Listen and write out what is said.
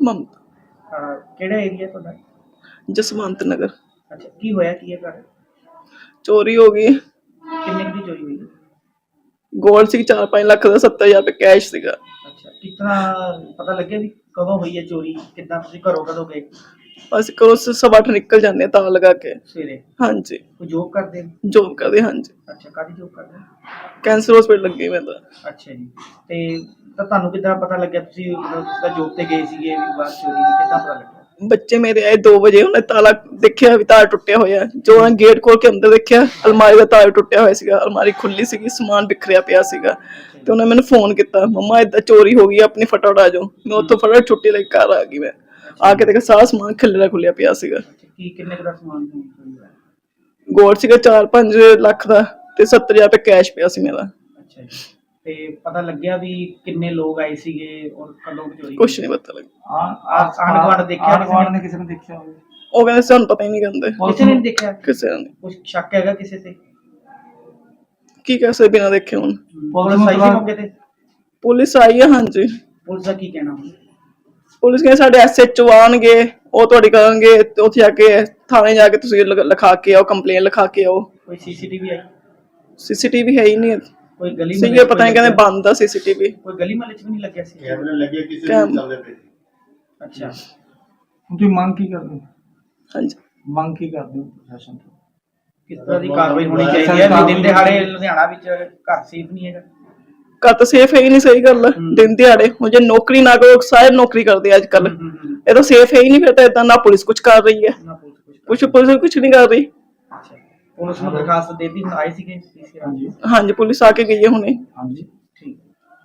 ਮਮਤਾ ਅਹ ਕਿਹੜਾ ਏਰੀਆ ਤੁਹਾਡਾ? ਜਸਵੰਤ ਨਗਰ। ਅੱਛਾ ਕੀ ਹੋਇਆ ਕੀ ਹੈ ਘਰ? ਚੋਰੀ ਹੋ ਗਈ। ਕਿੰਨੇ ਕੁ ਦੀ ਚੋਰੀ ਹੋਈ? ਗੋਲਡ ਸੀ 4-5 ਲੱਖ ਦਾ 70000 ਰੁਪਏ ਕੈਸ਼ ਸੀਗਾ। ਅੱਛਾ ਕਿਤਨਾ ਪਤਾ ਲੱਗਿਆ ਵੀ ਕਦੋਂ ਹੋਈ ਹੈ ਚੋਰੀ? ਕਿੱਦਾਂ ਤੁਸੀਂ ਘਰੋਂ ਕਦੋਂ ਗਏ? ਅਸੀਂ ਕਰੋ ਸਵਾ ਅੱਠ ਨਿਕਲ ਜਾਂਦੇ ਹਾਂ ਤਾਂ ਲਗਾ ਕੇ। ਸਵੇਰੇ? ਹਾਂਜੀ। ਕੋਈ ਜੋਬ ਕਰਦੇ ਹੋ? ਜੋਬ ਕਰਦੇ ਹਾਂਜੀ। ਅੱਛਾ ਕਾਦੀ ਜੋਬ ਕਰਦੇ ਹੋ? ਕੈਂਸਰ ਹਸਪੀਟਲ ਲੱਗੀ ਮੈਂ ਤਾਂ। ਅੱਛਾ ਜੀ। ਤੇ ਤਾਂ ਤੁਹਾਨੂੰ ਕਿੱਦਾਂ ਪਤਾ ਲੱਗਿਆ ਤੁਸੀਂ ਮਤਲਬ ਤੁਸੀਂ ਤਾਂ ਜੋਬ ਤੇ ਗਏ ਸੀਗੇ ਵੀ ਬਾਅਦ ਚੋਰੀ ਦੀ ਕਿੱਦਾਂ ਪਤਾ ਲੱਗਿਆ? ਬੱਚੇ ਮੇਰੇ ਆਏ 2 ਵਜੇ ਉਹਨੇ ਤਾਲਾ ਦੇਖਿਆ ਵੀ ਤਾਲਾ ਟੁੱਟਿਆ ਹੋਇਆ। ਜੋ ਉਹਨਾਂ ਗੇਟ ਖੋਲ ਕੇ ਅੰਦਰ ਦੇਖਿਆ ਅਲਮਾਰੀ ਦਾ ਤਾਲਾ ਟੁੱਟਿਆ ਹੋਇਆ ਸੀਗਾ ਅਲਮਾਰੀ ਖੁੱਲੀ ਸੀਗੀ ਸਮਾਨ ਬਿਖਰਿਆ ਪਿਆ ਸੀਗਾ। ਤੇ ਉਹਨੇ ਮੈਨੂੰ ਫੋਨ ਕੀਤਾ ਮੰਮਾ ਏਦਾਂ ਚੋਰੀ ਹੋ ਗਈ ਆਪਣੀ ਫਟਾਫਟ ਆ ਜਾਓ। ਮੈਂ ਉੱਥੋਂ ਫਟਾਫਟ ਛੁੱਟੀ ਲੈ ਕੇ ਘਰ ਆ ਗਈ ਮੈਂ। ਆ ਕੇ ਦੇਖਿਆ ਸਾਰਾ ਸਮਾਨ ਖਿਲਰਿਆ ਖੁੱਲਿਆ ਪਿਆ ਸੀਗਾ। ਕੀ ਕਿੰਨੇ ਕੁ ਦਾ ਸਮਾਨ ਚੋਰੀ ਹੋਇਆ ਗੋਲਡ ਸੀਗਾ 4-5 ਲੱਖ ਦਾ ਤੇ 70000 ਰੁਪਏ ਕੈਸ਼ ਪਿਆ ਸੀ ਮੇਰਾ। ਅੱਛਾ ਜੀ। ਤੇ ਪਤਾ ਲੱਗਿਆ ਵੀ ਕਿੰਨੇ ਲੋਕ ਆਏ ਸੀਗੇ ਔਰ ਕਦੋਂ ਚੋਰੀ ਕੁਛ ਨਹੀਂ ਪਤਾ ਲੱਗਾ ਆਂਢ ਗੁਆਂਢ ਦੇਖਿਆ ਕਿਸੇ ਨੇ? ਕਿਸੇ ਨੇ ਦੇਖਿਆ ਹੋਵੇ। ਉਹ ਕਹਿੰਦੇ ਸਾਨੂੰ ਪਤਾ ਹੀ ਨਹੀਂ ਕਹਿੰਦੇ। ਕਿਸੇ ਨੇ ਨੀ ਦੇਖਿਆ? ਕਿਸੇ ਨੇ ਕੁਝ ਸ਼ੱਕ ਹੈਗਾ ਕਿਸੇ ਤੇ? ਕੀ ਕਹਿ ਸਕਦੇ ਬਿਨਾਂ ਦੇਖੇ ਹੁਣ। ਪੁਲਿਸ ਆਈ ਸੀ ਮੌਕੇ ਤੇ? ਪੁਲਿਸ ਆਈ ਹੈ ਹਾਂਜੀ। ਪੁਲਿਸ ਦਾ ਕੀ ਕਹਿਣਾ? ਪੁਲਿਸ ਕਹਿੰਦੇ ਸਾਡੇ ਐਸਐਚਓ ਆਣਗੇ ਉਹ ਤੁਹਾਡੀ ਕਰਨਗੇ ਤੇ ਉੱਥੇ ਜਾ ਕੇ ਥਾਣੇ ਜਾ ਕੇ ਤੁਸੀਂ ਲਿਖ- ਲਿਖਾ ਕੇ ਆਓ ਕੰਪਲੇਨ ਲਿਖਾ ਕੇ ਆਓ। ਕੋਈ ਸੀਸੀਟੀਵੀ ਆਈ? ਸੀਸੀਟੀਵੀ ਹੈ ਹੀ ਨਹੀਂ। ਕੋਈ ਗਲੀ ਸੀਗੇ ਮੁਹੱਲੇ ਪਤਾ ਨਹੀਂ ਕਹਿੰਦੇ ਬੰਦ ਆ ਸੀਸੀਟੀਵੀ ਕੋਈ ਗਲੀ ਮਹੱਲੇ ਚ ਵੀ ਨਹੀਂ ਲੱਗਿਆ ਸੀ? ਕੈਮਰੇ ਲੱਗੇ ਕਿਸੇ ਨੂੰ ਚੱਲਦੇ ਪਏ। ਅੱਛਾ। ਹੁਣ ਤੁਸੀਂ ਮੰਗ ਕੀ ਕਰਦੇ ਹੋ? ਹਾਂਜੀ। ਮੰਗ ਕੀ ਕਰਦੇ ਹੋ ਪ੍ਰਸ਼ਾਸਨ ਤੋਂ? ਕਿਸ ਤਰ੍ਹਾਂ ਦੀ ਕਾਰਵਾਈ ਹੋਣੀ ਚਾਹੀਦੀ ਹੈ? ਵੀ ਦਿਨ ਦਿਹਾੜੇ ਲੁਧਿਆਣਾ ਵਿੱਚ ਘਰ ਸੇਫ ਨਹੀਂ ਹੈਗਾ। ਘਰ ਤਾਂ ਸੇਫ ਹੈ ਹੀ ਨਹੀਂ ਸਹੀ ਗੱਲ ਆ। ਦਿਨ ਦਿਹਾੜੇ ਹੁਣ ਜੇ ਨੌਕਰੀ ਨਾ ਕਰੋ ਸਾਰੇ ਨੌਕਰੀ ਕਰਦੇ ਅੱਜ ਕੱਲ ਇਹ ਤਾਂ ਸੇਫ ਹੈ ਹੀ ਨਹੀਂ ਫਿਰ ਤਾਂ ਇਦਾਂ ਨਾ ਪੁਲਿਸ ਕੁਝ ਕਰ ਰਹੀ ਹੈ। ਨਾ ਪੁਲਿਸ ਕੁਛ ਕੁਛ ਪੁਲਿਸ ਕੁਝ ਨਹੀਂ ਕਰ ਰਹੀ। ਅੱਛਾ। ਪੁਲਿਸ ਨੂੰ ਦਰਖਾਸਤ ਦੇ ਦਿੱਤੀ ਆਏ ਸੀਗੇ ਹਾਂਜੀ ਹਾਂਜੀ ਪੁਲਿਸ ਆ ਕੇ ਗਈ ਹੈ ਹੁਣੇ। ਹਾਂਜੀ।